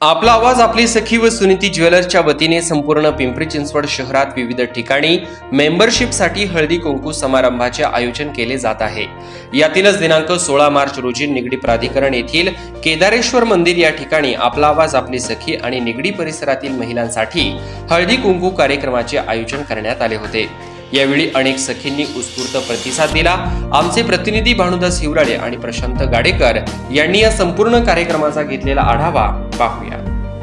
आपला आवाज आपली सखी व सुनीती ज्वेलर्सच्या वतीने संपूर्ण पिंपरी चिंचवड शहरात विविध ठिकाणी मेंबरशिपसाठी हळदी कुंकू समारंभाचे आयोजन केले जात आहे. यातीलच दिनांक सोळा मार्च रोजी निगडी प्राधिकरण येथील केदारेश्वर मंदिर या ठिकाणी आपला आवाज आपली सखी आणि निगडी परिसरातील महिलांसाठी हळदी कुंकू कार्यक्रमाचे आयोजन करण्यात आले होते. यावेळी अनेक सखींनी उत्स्फूर्त प्रतिसाद दिला. आमचे प्रतिनिधी भानुदास हिवराळे आणि प्रशांत गाडेकर यांनी या संपूर्ण कार्यक्रमाचा घेतलेला आढावा पाहूया.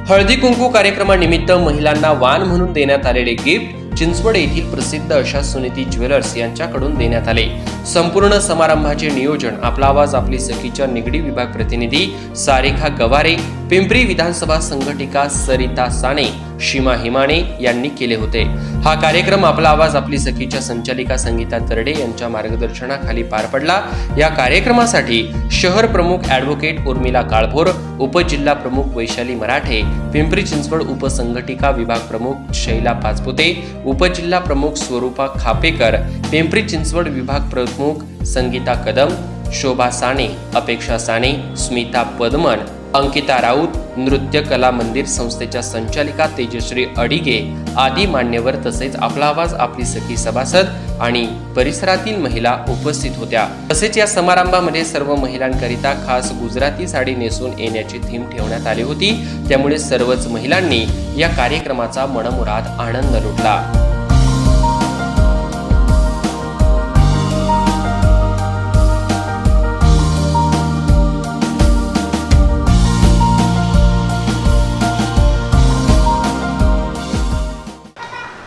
हळदी कुंकू कार्यक्रमानिमित्त महिलांना वाण म्हणून देण्यात आलेले गिफ्ट चिंचवड येथील प्रसिद्ध अशा सुनीती ज्वेलर्स यांच्याकडून देण्यात आले. संपूर्ण समारंभाचे नियोजन आपला आवाज आपली सखीच्या निगडी विभाग प्रतिनिधी सारिका गवारे पिंपरी विधानसभा संघटिका सरिता साने शिमा हिमाणे यांनी केले होते. हा कार्यक्रम आपला आवाज आपली सखीच्या संचालिका संगीता तरडे यांच्या मार्गदर्शनाखाली पार पडला. या कार्यक्रमासाठी शहर प्रमुख ॲडव्होकेट उर्मिला काळभोर उपजिल्हा प्रमुख वैशाली मराठे पिंपरी चिंचवड उपसंघटिका विभाग प्रमुख शैला पाचपुते उपजिल्हा प्रमुख स्वरूपा खापेकर पिंपरी चिंचवड विभाग प्रमुख संगीता कदम शोभा साने अपेक्षा साने स्मिता पदमन अंकिता राऊत नृत्य कला मंदिर संस्थेच्या संचालिका तेजश्री अडिगे आदी मान्यवर तसेच आपला आवाज आपली सखी सभासद आणि परिसरातील महिला उपस्थित होत्या. तसेच या समारंभामध्ये सर्व महिलांकरिता खास गुजराती साडी नेसून येण्याची थीम ठेवण्यात आली होती. त्यामुळे सर्वच महिलांनी या कार्यक्रमाचा मनमुराद आनंद लुटला.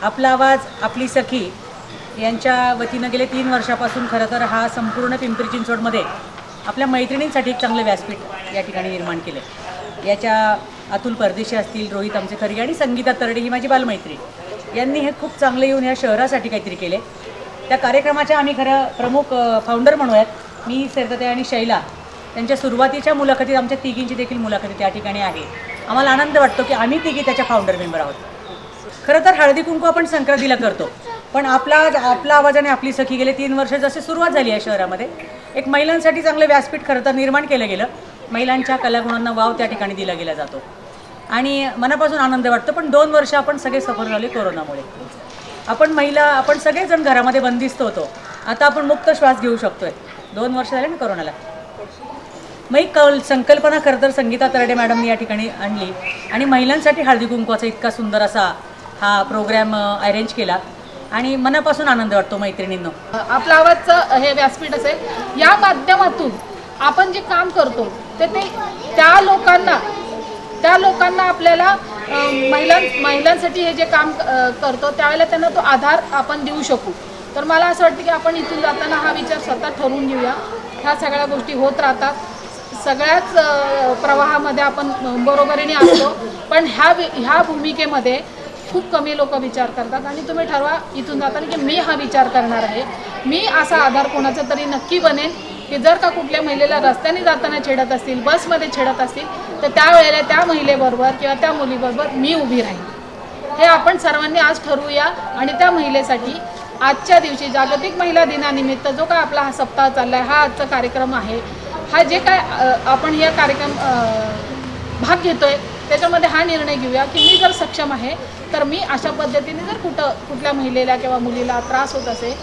आपला आवाज आपली सखी यांच्या वतीनं गेले तीन वर्षापासून खरं तर हा संपूर्ण पिंपरी चिंचवडमध्ये आपल्या मैत्रिणींसाठी एक चांगलं व्यासपीठ या ठिकाणी निर्माण केलं याच्या अतुल परदेशी असतील रोहित आमचे खरगे आणि संगीता तरडे ही माझी बालमैत्री. यांनी हे खूप चांगलं येऊन ह्या शहरासाठी काहीतरी केले त्या कार्यक्रमाच्या आम्ही खरं प्रमुख फाउंडर म्हणूयात. मी सरदते आणि शैला त्यांच्या सुरुवातीच्या मुलाखतीत आमच्या तिघींची देखील मुलाखती त्या ठिकाणी आहे. आम्हाला आनंद वाटतो की आम्ही तिघी त्याच्या फाउंडर मेंबर आहोत. खरं तर हळदी कुंकू आपण संक्रांतीला करतो. पण आपला आपला आवाजाने आपली सखी गेले तीन वर्ष जशी सुरुवात झाली आहे शहरामध्ये एक महिलांसाठी चांगलं व्यासपीठ खरं तर निर्माण केलं गेलं. महिलांच्या कलागुणांना वाव त्या ठिकाणी दिला गेला जातो. आणि मनापासून आनंद वाटतो पण दोन वर्ष आपण सगळे सफर झाले कोरोनामुळे. आपण महिला आपण सगळेजण घरामध्ये बंदिस्त होतो. आता आपण मुक्त श्वास घेऊ शकतोय. दोन वर्ष झाले ना कोरोनाला. मग एक कल संकल्पना खरं तर संगीता तरडे मॅडमनी या ठिकाणी आणली. आणि महिलांसाठी हळदी कुंकवाचा इतका सुंदर असा हा प्रोग्रॅम अरेंज केला. आणि मनापासून आनंद वाटतो मैत्रिणींनो. आपलं आवाजचं हे व्यासपीठ असेल. या माध्यमातून आपण जे काम करतो ते ते त्या लोकांना त्या लोकांना आपल्याला महिलां महिलांसाठी हे जे काम करतो त्यावेळेला त्यांना तो आधार आपण देऊ शकू. तर मला असं वाटतं की आपण इथून जाताना हा विचार स्वतः ठरवून घेऊया. ह्या सगळ्या गोष्टी होत राहतात. सगळ्याच प्रवाहामध्ये आपण बरोबरीने असतो. पण ह्या ह्या भूमिकेमध्ये खूप कमी लोक विचार करतात. आणि तुम्ही ठरवा इथून जाताना की मी हा विचार करणार आहे. मी असा आधार कोणाचा तरी नक्की बनेन की जर का कुठल्या महिलेला रस्त्याने जाताना छेडत असतील बसमध्ये छेडत असतील तर त्यावेळेला त्या महिलेबरोबर किंवा त्या मुलीबरोबर मी उभी राहीन. हे आपण सर्वांनी आज ठरवूया आणि त्या महिलेसाठी आजच्या दिवशी जागतिक महिला दिनानिमित्त जो काय आपला हा सप्ताह चालला आहे हा आजचा कार्यक्रम आहे. हा जे काय आपण या कार्यक्रम भाग भाग घेतोय त्याच्यामध्ये हा निर्णय घेऊया की मी जर सक्षम आहे तर मी अशा पद्धतीने जर कुठं कुठल्या महिलेला किंवा मुलीला त्रास होत असेल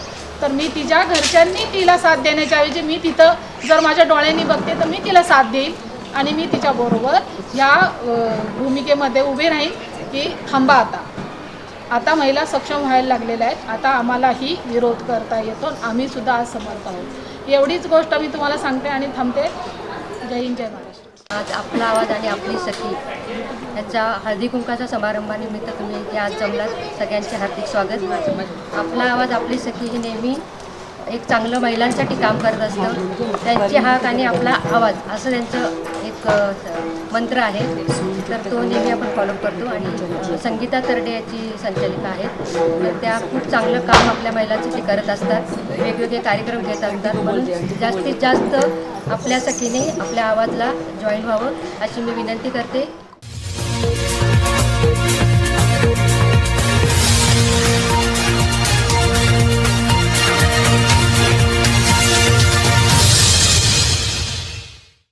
तर मी तिच्या घरच्यांनी तिला साथ देण्याच्या ऐवजी मी तिथं जर माझ्या डोळ्यांनी बघते तर मी तिला साथ देईल आणि मी तिच्याबरोबर या भूमिकेमध्ये उभे राहीन की थांबा आता. आता महिला सक्षम व्हायला लागलेल्या आहेत. आता आम्हालाही विरोध करता येतो आम्हीसुद्धा आज समर्थ आहोत. एवढीच गोष्ट मी तुम्हाला सांगते आणि थांबते. जय हिंद जय महाराष्ट्र आज आपला आवाज आणि आपली सखी याच्या हळदी कुंकाच्या समारंभानिमित्त तुम्ही इथे आज जमलात. सगळ्यांचे हार्दिक स्वागत. आपला आवाज आपली सखी ही नेहमी एक चांगलं महिलांसाठी काम करत असतं. त्यांची हाक आणि आपला आवाज असं त्यांचं एक मंत्र आहे तर तो नेहमी आपण फॉलो करतो आणि संगीता तरडे याची संचालिका आहेत. तर त्या खूप चांगलं काम आपल्या महिलांसाठी करत असतात. वेगवेगळे कार्यक्रम घेत असतात. म्हणून जास्तीत जास्त आपल्या सखीने आपल्या आवाजला जॉईन व्हावं अशी मी विनंती करते.